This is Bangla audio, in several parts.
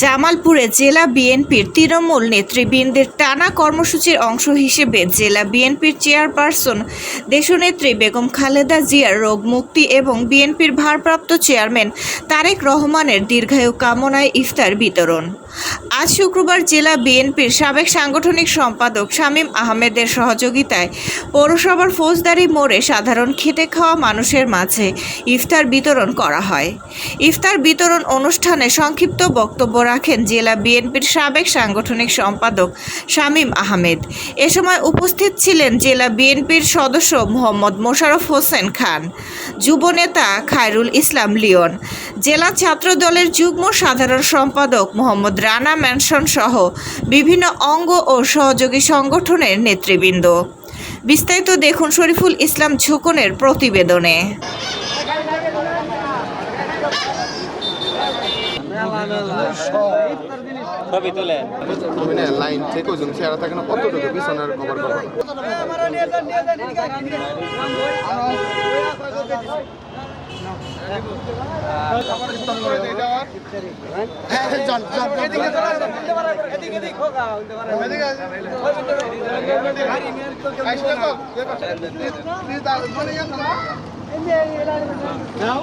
জামালপুরে জেলা বিএনপির তৃণমূল নেতৃবৃন্দের টানা কর্মসূচির অংশ হিসেবে জেলা বিএনপির চেয়ারপারসন দেশনেত্রী বেগম খালেদা জিয়ার রোগ মুক্তি এবং বিএনপির ভারপ্রাপ্ত চেয়ারম্যান তারেক রহমানের দীর্ঘায়ু কামনায় ইফতার বিতরণ। আজ শুক্রবার জেলা বিএনপির সাবেক সাংগঠনিক সম্পাদক শামীম আহমেদের সহযোগিতায় পৌরসভার ফৌজদারি মোড়ে সাধারণ খেটে খাওয়া মানুষের মাঝে ইফতার বিতরণ করা হয়। ইফতার বিতরণ অনুষ্ঠানে সংক্ষিপ্ত বক্তব্য রাখেন জেলা বিএনপির সাবেক সাংগঠনিক সম্পাদক শামীম আহমেদ। এ সময় উপস্থিত ছিলেন জেলা বিএনপির সদস্য মোহাম্মদ মোশাররফ হোসেন খান যুবনেতা খায়রুল ইসলাম লিওন, জেলা ছাত্র দলের যুগ্ম সাধারণ সম্পাদক মোহাম্মদ রানা ম্যানসন সহ বিভিন্ন অঙ্গ ও সহযোগী সংগঠনের নেতৃবৃন্দ। বিস্তারিত দেখুন শরীফুল ইসলাম ঝোকনের প্রতিবেদনে। ছবি তোলেন তুমি না লাইন ঠিক ওই জন্য চেহারা থাকে না কতটুকু পিছনের কভার করবা না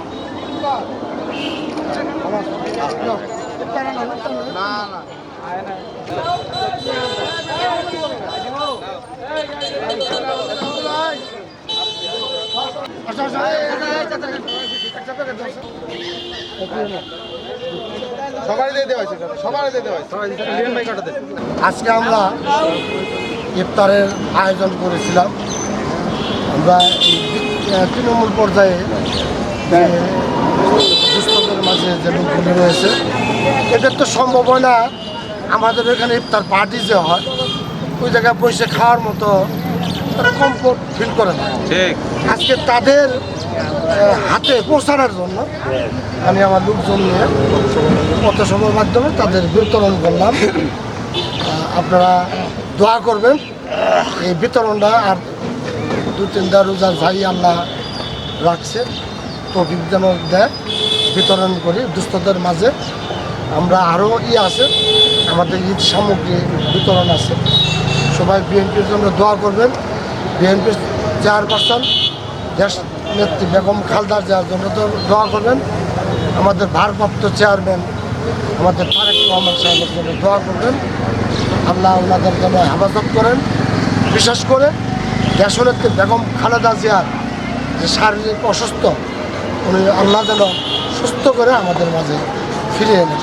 না সবাই দিয়ে দেওয়া হয়েছে। সবাই দিয়ে দেওয়া হয়েছে। আজকে আমরা ইফতারের আয়োজন করেছিলাম। আমরা তৃণমূল পর্যায়ে মাঝে যে লোকগুলি রয়েছে এদের তো সম্ভব হয় না আমাদের এখানে ইফতার পার্টি যে হয় ওই জায়গায় বসে খাওয়ার মতো কমফোর্ট ফিল করে না। আজকে তাদের হাতে পৌঁছানোর জন্য আমি আমার লোকজন নিয়ে পথসভার মাধ্যমে তাদের বিতরণ করলাম। আপনারা দোয়া করবেন এই বিতরণটা আর দু তিনটা রোজার ভাই আল্লাহ রাখছে তফিক যেন দেয়। বিতরণ করি, দুস্থদের মাঝে। আমরা আরও ই আছে, আমাদের ঈদ সামগ্রী বিতরণ আছে। সবাই বিএনপির জন্য দোয়া করবেন। বিএনপির চেয়ারপারসন, দেশ নেত্রী বেগম খালদার যাওয়ার জন্য দোয়া করবেন। আমাদের ভারপ্রাপ্ত চেয়ারম্যান, আমাদের তারেক রহমান সাহেবের জন্য দোয়া করবেন। আল্লাহ ওনাদের জন্য হেফাজত করেন। বিশেষ করে দেশনেত্রী বেগম খালেদা জিয়ার যে শারীরিক অসুস্থ, উনি আল্লাহ যেন সুস্থ করে আমাদের মাঝে ফিরে এনে